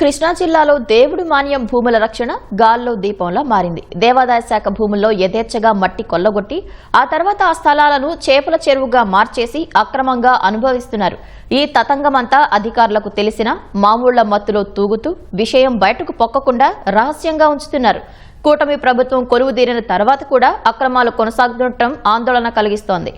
కృష్ణా జిల్లాలో దేవుడి మాన్యం భూముల రక్షణ గాల్లో దీపంలా మారింది. దేవాదాయ శాఖ భూముల్లో యథేచ్ఛగా మట్టి కొల్లగొట్టి ఆ తర్వాత ఆ స్థలాలను చేపల చెరువుగా మార్చేసి అక్రమంగా అనుభవిస్తున్నారు. ఈ తతంగమంతా అధికారులకు తెలిసిన మామూళ్ళ మత్తులో తూగుతూ విషయం బయటకు పొక్కకుండా రహస్యంగా ఉంచుతున్నారు. కూటమి ప్రభుత్వం కొలువుదీరిన తర్వాత కూడా అక్రమాలు కొనసాగుతుండటం ఆందోళన కలిగిస్తోంది.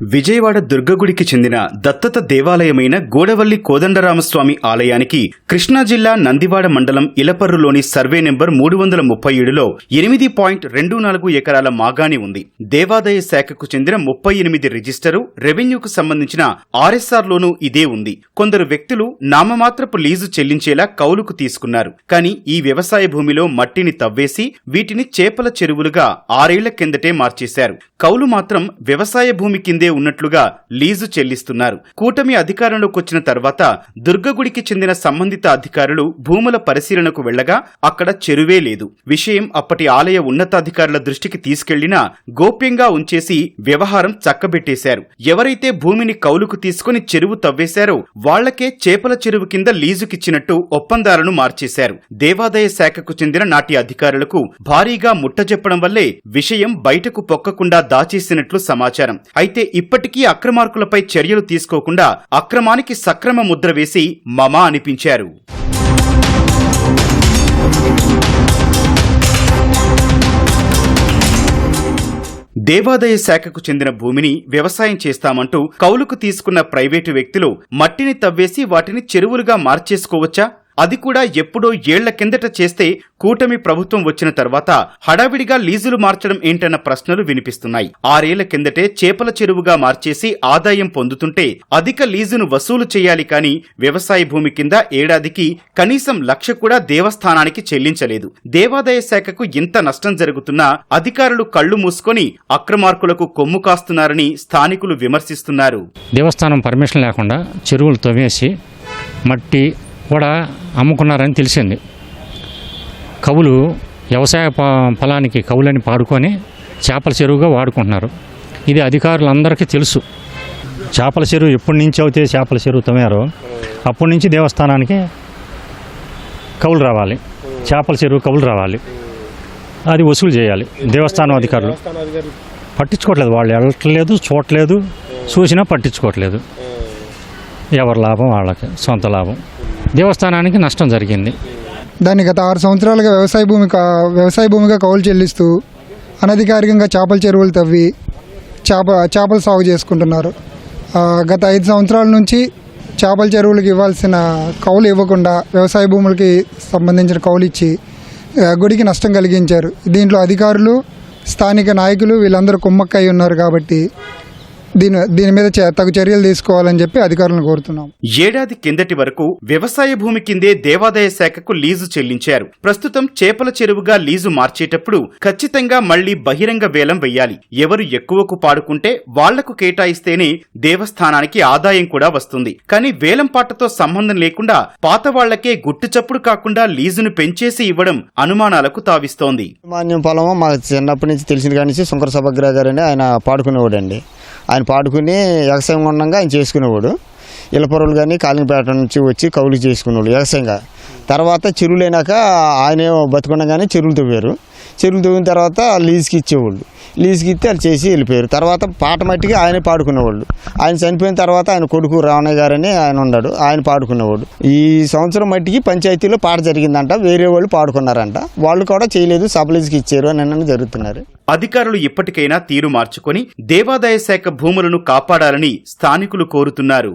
విజయవాడ దుర్గగుడికి చెందిన దత్తత దేవాలయమైన గోడవల్లి కోదండరామస్వామి ఆలయానికి కృష్ణా జిల్లా నందివాడ మండలం ఇలపర్రులోని సర్వే నెంబర్ మూడు వందల ముప్పై ఏడులో ఎనిమిది పాయింట్ రెండు నాలుగు ఎకరాల మాగాణి ఉంది. దేవాదాయ శాఖకు చెందిన ముప్పై ఎనిమిది రిజిస్టరు రెవెన్యూకు సంబంధించిన ఆర్ఎస్ఆర్ లోనూ ఇదే ఉంది. కొందరు వ్యక్తులు నామమాత్రపు లీజు చెల్లించేలా కౌలుకు తీసుకున్నారు. కానీ ఈ వ్యవసాయ భూమిలో మట్టిని తవ్వేసి వీటిని చేపల చెరువులుగా ఆరేళ్ళ కిందటే మార్చేశారు. కౌలు మాత్రం వ్యవసాయ భూమి కింద ఉన్నట్లుగా లీజు చెల్లిస్తున్నారు. కూటమి అధికారంలోకి వచ్చిన తర్వాత దుర్గగుడికి చెందిన సంబంధిత అధికారులు భూముల పరిశీలనకు వెళ్ళగా అక్కడ చెరువే లేదు. విషయం అప్పటి ఆలయ ఉన్నతాధికారుల దృష్టికి తీసుకెళ్ళినా గోప్యంగా ఉంచేసి వ్యవహారం చక్కబెట్టేశారు. ఎవరైతే భూమిని కౌలుకు తీసుకుని చెరువు తవ్వేశారో వాళ్ళకే చేపల చెరువు కింద లీజుకిచ్చినట్టు ఒప్పందాలను మార్చేశారు. దేవాదాయ శాఖకు చెందిన నాటి అధికారులకు భారీగా ముట్టజెప్పడం వల్లే విషయం బయటకు పొక్కకుండా దాచేసినట్లు సమాచారం. అయితే ఇప్పటికీ అక్రమార్కులపై చర్యలు తీసుకోకుండా అక్రమానికి సక్రమ ముద్ర వేసి మమా అనిపించారు. దేవాదాయ శాఖకు చెందిన భూమిని వ్యవసాయం చేస్తామంటూ కౌలుకు తీసుకున్న ప్రైవేటు వ్యక్తులు మట్టిని తవ్వేసి వాటిని చెరువులుగా మార్చేసుకోవచ్చా? అది కూడా ఎప్పుడో ఏళ్ళ కిందట చేస్తే కూటమి ప్రభుత్వం వచ్చిన తర్వాత హడావిడిగా లీజులు మార్చడం ఏంటన్న ప్రశ్నలు వినిపిస్తున్నాయి. ఆరేళ్ళ కిందటే చేపల చెరువుగా మార్చేసి ఆదాయం పొందుతుంటే అధిక లీజును వసూలు చేయాలి కానీ వ్యవసాయ భూమి కింద ఏడాదికి కనీసం లక్ష కూడా దేవస్థానానికి చెల్లించలేదు. దేవాదాయ శాఖకు ఇంత నష్టం జరుగుతున్నా అధికారులు కళ్ళు మూసుకొని అక్రమార్కులకు కొమ్ము కాస్తున్నారని స్థానికులు విమర్శిస్తున్నారు. దేవస్థానం పర్మిషన్ లేకుండా చెరువులు తవ్వేసి మట్టి కూడా అమ్ముకున్నారని తెలిసింది. కవులు వ్యవసాయ ప- పొలానికి కవులని పాడుకొని చేపల చెరువుగా వాడుకుంటున్నారు. ఇది అధికారులందరికీ తెలుసు. చేపల చెరువు ఎప్పటి నుంచి అయితే చేపల చెరువు తమ్మారో అప్పటి నుంచి దేవస్థానానికి కవులు రావాలి. చేపల చెరువు కవులు రావాలి. అది వసూలు చేయాలి. దేవస్థానం అధికారులు. పట్టించుకోవట్లేదు. వాళ్ళు వెళ్ళట్లేదు చూడట్లేదు. చూసినా పట్టించుకోవట్లేదు. ఎవరి లాభం? వాళ్ళకి. సొంత లాభం. దేవస్థానానికి నష్టం జరిగింది. దాన్ని గత ఆరు సంవత్సరాలుగా వ్యవసాయ భూమి వ్యవసాయ భూమిగా కౌలు చెల్లిస్తూ అనధికారికంగా చేపల చెరువులు తవ్వి చేప చేపలు సాగు చేసుకుంటున్నారు. గత ఐదు సంవత్సరాల నుంచి చేపల చెరువులకు ఇవ్వాల్సిన కౌలు ఇవ్వకుండా వ్యవసాయ భూములకి సంబంధించిన కౌలు ఇచ్చి గుడికి నష్టం కలిగించారు. దీంట్లో అధికారులు స్థానిక నాయకులు వీళ్ళందరూ కుమ్మక్కై ఉన్నారు కాబట్టి దీని దీని మీద చే- తగు చర్యలు తీసుకోవాలని చెప్పి అధికారులను కోరుతున్నాం. ఏడాది కిందటి వరకు వ్యవసాయ భూమి కిందే దేవాదాయ శాఖకు లీజు చెల్లించారు. ప్రస్తుతం చేపల చెరువుగా లీజు మార్చేటప్పుడు ఖచ్చితంగా మళ్ళీ బహిరంగ వేలం వెయ్యాలి. ఎవరు ఎక్కువకు పాడుకుంటే వాళ్ళకు కేటాయిస్తేనే దేవస్థానానికి ఆదాయం కూడా వస్తుంది. కానీ వేలం పాటతో సంబంధం లేకుండా పాత వాళ్ళకే గుట్టు చప్పుడు కాకుండా లీజును పెంచేసి ఇవ్వడం అనుమానాలకు తావిస్తోంది. మాన్యం పొలం మాకు చిన్నప్పటి నుంచి తెలిసిన కాడి నుంచి శంకర సభగ్రహ గారు ఆయన పాడుకునేవాడు అండి ఆయన పాడుకుని వ్యవసాయం ఉండగా ఆయన చేసుకునేవాడు. ఇలపరులు కానీ కాలింగపేట నుంచి వచ్చి కౌలు చేసుకునేవాడు వ్యవసాయంగా తర్వాత చెరువులు అయినాక ఆయనే బతుకుండగానే చెరువులు తవ్వారు. చెరువులు తవ్విన తర్వాత లీజుకి ఇచ్చేవాళ్ళు. లీజుకి ఇస్తే వాళ్ళు చేసి వెళ్ళిపోయారు. తర్వాత పాట మట్టికి ఆయనే పాడుకునేవాళ్ళు. ఆయన చనిపోయిన తర్వాత ఆయన కొడుకు రావణయ్య గారని ఆయన ఉన్నాడు. ఆయన పాడుకునేవాడు. ఈ సంవత్సరం మట్టికి పంచాయతీలో పాట జరిగిందంట. వేరే వాళ్ళు పాడుకున్నారంట. వాళ్ళు కూడా చేయలేదు. సబ్లీజ్కి ఇచ్చారు అని అన్నీ జరుగుతున్నారు. అధికారులు ఇప్పటికైనా తీరు మార్చుకొని దేవాదాయ శాఖ భూములను కాపాడాలని స్థానికులు కోరుతున్నారు.